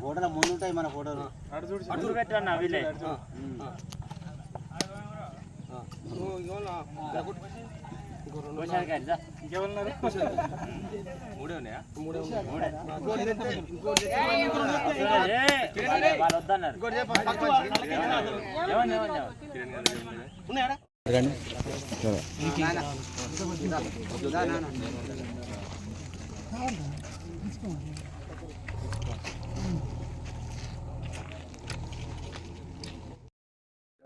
ఫోటోల ముందు ఉంటాయి మన ఫోటోలు అడుగు పెట్టాను నా వీళ్ళే. మూడే ఉన్నాయా? మూడే వాళ్ళు వద్దన్నారు. ఉన్నాయా?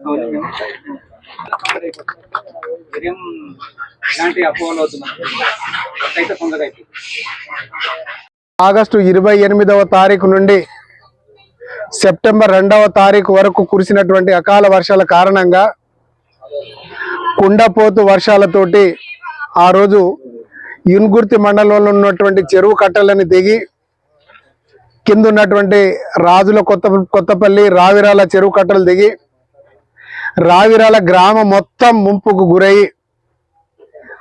ఉదయం ఎలాంటి అపోహలు అవుతున్నాయి తొందరగా ఆగస్టు ఇరవై ఎనిమిదవ తారీఖు నుండి సెప్టెంబర్ రెండవ తారీఖు వరకు కురిసినటువంటి అకాల వర్షాల కారణంగా కుండపోతు వర్షాలతోటి ఆ రోజు యున్గుర్తి మండలంలో ఉన్నటువంటి చెరువు కట్టలని దిగి కింద ఉన్నటువంటి రాజుల కొత్త కొత్తపల్లి రావిరాల చెరువు కట్టలు దిగి రావిరాల గ్రామం మొత్తం ముంపుకు గురయ్యి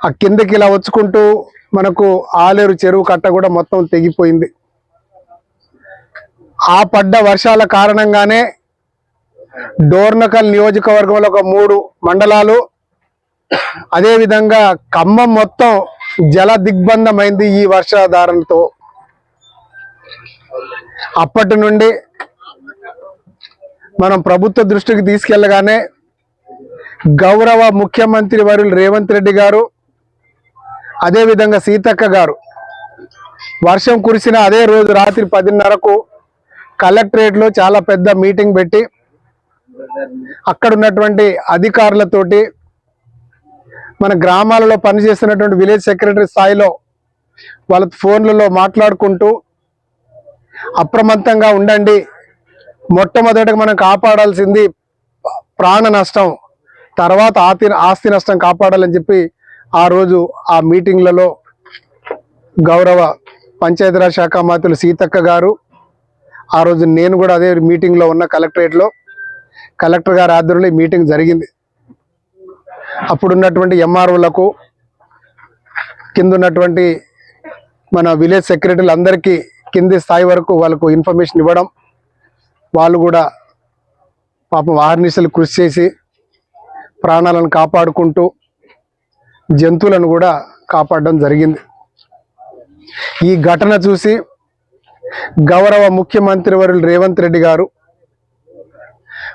ఆ కిందకి ఇలా వచ్చుకుంటూ మనకు ఆలేరు చెరువు కట్ట కూడా మొత్తం తెగిపోయింది. ఆ పడ్డ వర్షాల కారణంగానే డోర్నకల్ నియోజకవర్గంలో ఒక మూడు మండలాలు అదేవిధంగా ఖమ్మం మొత్తం జల దిగ్బంధమైంది ఈ వర్షాధారంతో అప్పటి నుండి మనం ప్రభుత్వ దృష్టికి తీసుకెళ్ళగానే గౌరవ ముఖ్యమంత్రి వర్యులు రేవంత్ రెడ్డి గారు అదేవిధంగా సీతక్క గారు వర్షం కురిసిన అదే రోజు రాత్రి పదిన్నరకు కలెక్టరేట్లో చాలా పెద్ద మీటింగ్ పెట్టి అక్కడ ఉన్నటువంటి అధికారులతోటి మన గ్రామాలలో పనిచేస్తున్నటువంటి విలేజ్ సెక్రటరీ స్థాయిలో వాళ్ళ ఫోన్లలో మాట్లాడుకుంటూ అప్రమత్తంగా ఉండండి. మొట్టమొదటిగా మనం కాపాడాల్సింది ప్రాణ నష్టం తర్వాత ఆస్తి ఆస్తి నష్టం కాపాడాలని చెప్పి ఆ రోజు ఆ మీటింగ్లలో గౌరవ పంచాయతీరాజ్ శాఖ మంత్రులు సీతక్క గారు ఆ రోజు నేను కూడా అదే మీటింగ్లో ఉన్న కలెక్టరేట్లో కలెక్టర్ గారి ఆధ్వర్యంలో ఈ మీటింగ్ జరిగింది. అప్పుడున్నటువంటి ఎంఆర్ఓలకు కింద ఉన్నటువంటి మన విలేజ్ సెక్రటరీలు అందరికీ కింది స్థాయి వరకు వాళ్ళకు ఇన్ఫర్మేషన్ ఇవ్వడం వాళ్ళు కూడా పాపం ఆహర్నిశలు కృషి చేసి ప్రాణాలను కాపాడుకుంటూ జంతువులను కూడా కాపాడడం జరిగింది. ఈ ఘటన చూసి గౌరవ ముఖ్యమంత్రి వర్యులు రేవంత్ రెడ్డి గారు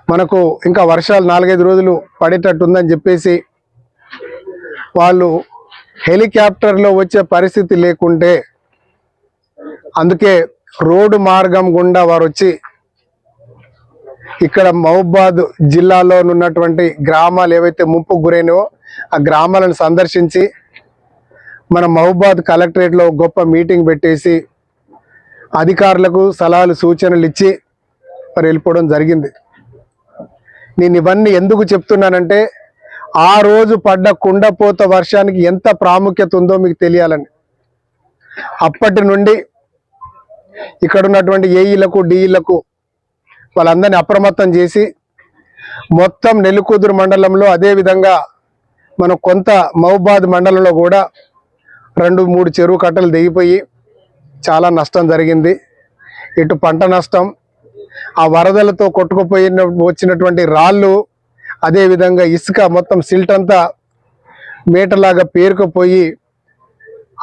మనకు ఇంకా వర్షాలు నాలుగైదు రోజులు పడేటట్టు ఉందని చెప్పేసి వాళ్ళు హెలికాప్టర్లో వచ్చే పరిస్థితి లేకుంటే అందుకే రోడ్డు మార్గం గుండా వారు వచ్చి ఇక్కడ మహబాద్ జిల్లాలో ఉన్నటువంటి గ్రామాలు ఏవైతే ముంపుకు గురైనవో ఆ గ్రామాలను సందర్శించి మన మహబాద్ కలెక్టరేట్లో గొప్ప మీటింగ్ పెట్టేసి అధికారులకు సలహాలు సూచనలు ఇచ్చి మరి వెళ్ళిపోవడం జరిగింది. నేను ఇవన్నీ ఎందుకు చెప్తున్నానంటే ఆ రోజు పడ్డ కుండపోత వర్షానికి ఎంత ప్రాముఖ్యత ఉందో మీకు తెలియాలని అప్పటి నుండి ఇక్కడ ఉన్నటువంటి ఏఈలకు డిఈలకు వాళ్ళందరినీ అప్రమత్తం చేసి మొత్తం నెల్లికూదురు మండలంలో అదేవిధంగా మన కొంత మహబాద్ మండలంలో కూడా రెండు మూడు చెరువు కట్టలు దిగిపోయి చాలా నష్టం జరిగింది. ఇటు పంట నష్టం ఆ వరదలతో కొట్టుకుపోయిన వచ్చినటువంటి రాళ్ళు అదేవిధంగా ఇసుక మొత్తం సిల్ట్ అంతా మేటలాగా పేరుకుపోయి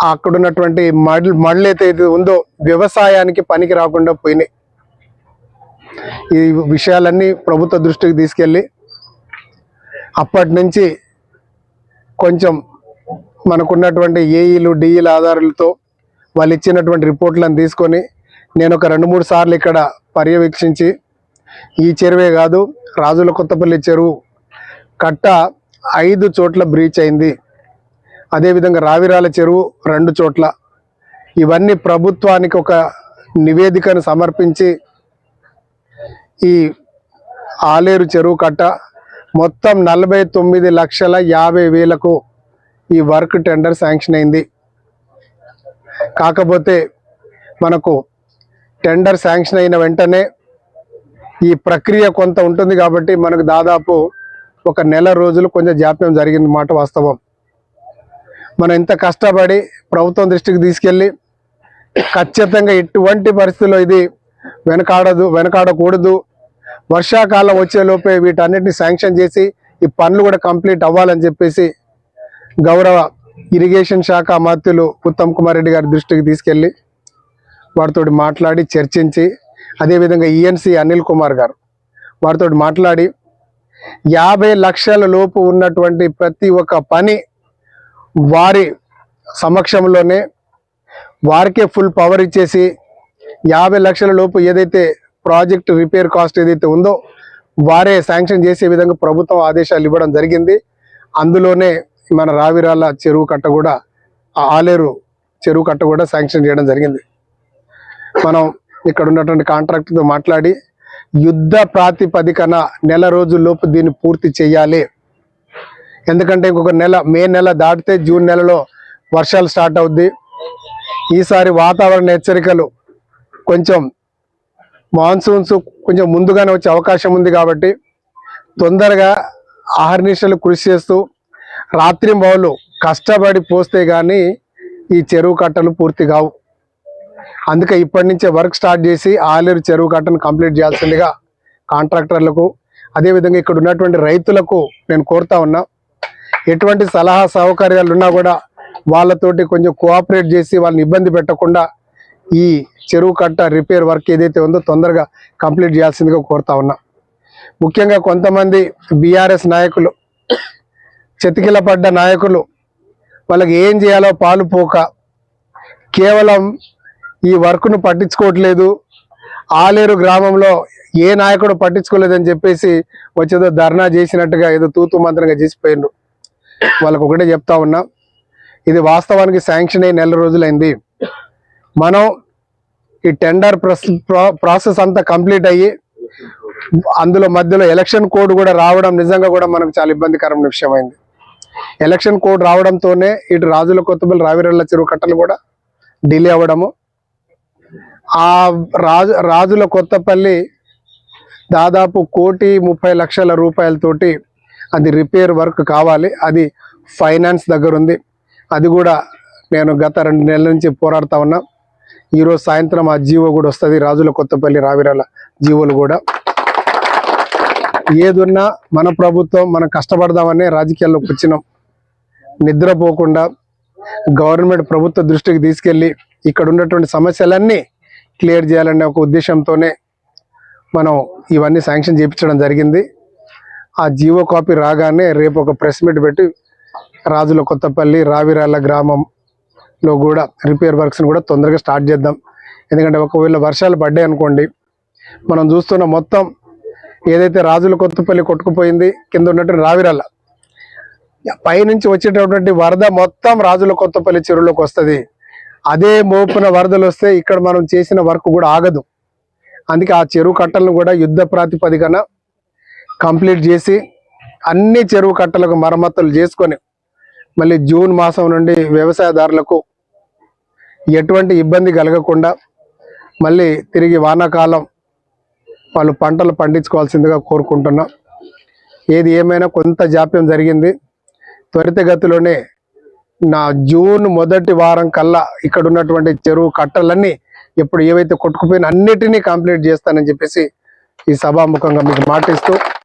అక్కడ ఉన్నటువంటి మడ్ ఇది ఉందో వ్యవసాయానికి పనికి రాకుండా పోయినాయి. ఈ విషయాలన్నీ ప్రభుత్వ దృష్టికి తీసుకెళ్ళి అప్పటి నుంచి కొంచెం మనకున్నటువంటి ఏఈలు డిఈల ఆధారాలతో వాళ్ళు ఇచ్చినటువంటి రిపోర్ట్లను తీసుకొని నేను ఒక రెండు మూడు సార్లు ఇక్కడ పర్యవేక్షించి ఈ చెరువే కాదు రాజుల కొత్తపల్లి చెరువు కట్ట ఐదు చోట్ల బ్రీచ్ అయింది. అదేవిధంగా రావిరాల చెరువు రెండు చోట్ల. ఇవన్నీ ప్రభుత్వానికి ఒక నివేదికను సమర్పించి ఈ ఆలేరు చెరువు కట్ట మొత్తం నలభై తొమ్మిది లక్షల యాభై వేలకు ఈ వర్క్ టెండర్ శాంక్షన్ అయింది. కాకపోతే మనకు టెండర్ శాంక్షన్ అయిన వెంటనే ఈ ప్రక్రియ కొంత ఉంటుంది కాబట్టి మనకు దాదాపు ఒక నెల రోజులు కొంచెం జాప్యం జరిగింది మాట వాస్తవం. మనం ఇంత కష్టపడి ప్రభుత్వం దృష్టికి తీసుకెళ్ళి ఖచ్చితంగా ఎటువంటి పరిస్థితుల్లో ఇది వెనకాడదు వెనకాడకూడదు. వర్షాకాలం వచ్చేలోపే వీటన్నిటిని శాంక్షన్ చేసి ఈ పనులు కూడా కంప్లీట్ అవ్వాలని చెప్పేసి గౌరవ ఇరిగేషన్ శాఖ మంత్రులు ఉత్తమ్ కుమార్ రెడ్డి గారి దృష్టికి తీసుకెళ్ళి వారితో మాట్లాడి చర్చించి అదేవిధంగా ఈఎన్సీ అనిల్ కుమార్ గారు వారితో మాట్లాడి యాభై లక్షల లోపు ఉన్నటువంటి ప్రతి ఒక్క పని వారి సమక్షంలోనే వారికే ఫుల్ పవర్ ఇచ్చేసి యాభై లక్షల లోపు ఏదైతే ప్రాజెక్ట్ రిపేర్ కాస్ట్ ఏదైతే ఉందో వారే శాంక్షన్ చేసే విధంగా ప్రభుత్వం ఆదేశాలు ఇవ్వడం జరిగింది. అందులోనే మన రావిరాల చెరువు కట్ట కూడా ఆ ఆలేరు చెరువు కట్ట కూడా శాంక్షన్ చేయడం జరిగింది. మనం ఇక్కడ ఉన్నటువంటి కాంట్రాక్టర్తో మాట్లాడి యుద్ధ ప్రాతిపదికన నెల రోజుల్లోపు దీన్ని పూర్తి చేయాలి. ఎందుకంటే ఇంకొక నెల మే నెల దాటితే జూన్ నెలలో వర్షాలు స్టార్ట్ అవుద్ది. ఈసారి వాతావరణ హెచ్చరికలు కొంచెం మాన్సూన్స్ కొంచెం ముందుగానే వచ్చే అవకాశం ఉంది కాబట్టి తొందరగా ఆహర్నిశలు కృషి చేస్తూ రాత్రింబవళ్ళు కష్టపడి పోస్తే కానీ ఈ చెరువు కట్టలు పూర్తి కావు. అందుకే ఇప్పటి నుంచే వర్క్ స్టార్ట్ చేసి ఆలేరు చెరువు కట్టను కంప్లీట్ చేయాల్సిందిగా కాంట్రాక్టర్లకు అదేవిధంగా ఇక్కడ ఉన్నటువంటి రైతులకు నేను కోరుతా ఉన్నా. ఎటువంటి సలహా సౌకర్యాలు ఉన్నా కూడా వాళ్ళతోటి కొంచెం కోఆపరేట్ చేసి వాళ్ళని ఇబ్బంది పెట్టకుండా ఈ చెరువు కట్ట రిపేర్ వర్క్ ఏదైతే ఉందో తొందరగా కంప్లీట్ చేయాల్సిందిగా కోరుతా ఉన్నా. ముఖ్యంగా కొంతమంది బీఆర్ఎస్ నాయకులు చెతికిల పడ్డ నాయకులు వాళ్ళకి ఏం చేయాలో పాలు పోక కేవలం ఈ వర్క్ను పట్టించుకోవట్లేదు. ఆలేరు గ్రామంలో ఏ నాయకుడు పట్టించుకోలేదని చెప్పేసి వచ్చేదో ధర్నా చేసినట్టుగా ఏదో తూతు మంత్రంగా చేసిపోయిండ్రు వాళ్ళకు ఒకటే చెప్తా ఉన్నా ఇది వాస్తవానికి శాంక్షన్ అయ్యి నెల రోజులైంది. మనం ఈ టెండర్ ప్రాసెస్ అంతా కంప్లీట్ అయ్యి అందులో మధ్యలో ఎలక్షన్ కోడ్ కూడా రావడం నిజంగా కూడా మనకు చాలా ఇబ్బందికరమైన విషయమైంది. ఎలక్షన్ కోడ్ రావడంతోనే ఇటు రాజుల కొత్తబల్ రావిరల్ల చెరువు కట్టలు కూడా డిలే అవ్వడము ఆ రాజు రాజుల కొత్తపల్లి దాదాపు కోటి ముప్పై లక్షల రూపాయలతోటి అది రిపేర్ వర్క్ కావాలి. అది ఫైనాన్స్ దగ్గర ఉంది అది కూడా నేను గత రెండు నెలల నుంచి పోరాడుతా ఉన్నా. ఈరోజు సాయంత్రం ఆ జీవో కూడా వస్తుంది రాజుల కొత్తపల్లి రావిరాల జీవోలు కూడా. ఏదున్నా మన ప్రభుత్వం మనం కష్టపడదామనే రాజకీయాల్లోకి వచ్చినాం నిద్రపోకుండా గవర్నమెంట్ ప్రభుత్వ దృష్టికి తీసుకెళ్ళి ఇక్కడ ఉన్నటువంటి సమస్యలన్నీ క్లియర్ చేయాలనే ఒక ఉద్దేశంతోనే మనం ఇవన్నీ శాంక్షన్ చేయించడం జరిగింది. ఆ జీవో కాపీ రాగానే రేపు ఒక ప్రెస్ మీట్ పెట్టి రాజుల కొత్తపల్లి రావిరాళ్ళ గ్రామంలో కూడా రిపేర్ వర్క్స్ని కూడా తొందరగా స్టార్ట్ చేద్దాం. ఎందుకంటే ఒకవేళ వర్షాలు పడ్డాయి అనుకోండి మనం చూస్తున్న మొత్తం ఏదైతే రాజుల కొత్తపల్లి కొట్టుకుపోయింది కింద ఉన్నటువంటి రావిరాళ్ళ పైనుంచి వచ్చేటటువంటి వరద మొత్తం రాజుల కొత్తపల్లి చెరువులోకి వస్తుంది. అదే మోపున వరదలు వస్తే ఇక్కడ మనం చేసిన వర్క్ కూడా ఆగదు. అందుకే ఆ చెరువు కట్టలను కూడా యుద్ధ ప్రాతిపదికన కంప్లీట్ చేసి అన్ని చెరువు కట్టలకు మరమ్మతులు చేసుకొని మళ్ళీ జూన్ మాసం నుండి వ్యవసాయదారులకు ఎటువంటి ఇబ్బంది కలగకుండా మళ్ళీ తిరిగి వానాకాలం వాళ్ళు పంటలు పండించుకోవాల్సిందిగా కోరుకుంటున్నాం. ఏది ఏమైనా కొంత జాప్యం జరిగింది త్వరితగతిలోనే నా జూన్ మొదటి వారం కల్లా ఇక్కడ ఉన్నటువంటి చెరువు కట్టలన్నీ ఇప్పుడు ఏవైతే కొట్టుకుపోయిన అన్నిటినీ కంప్లీట్ చేస్తానని చెప్పేసి ఈ సభాముఖంగా మీకు మాటిస్తూ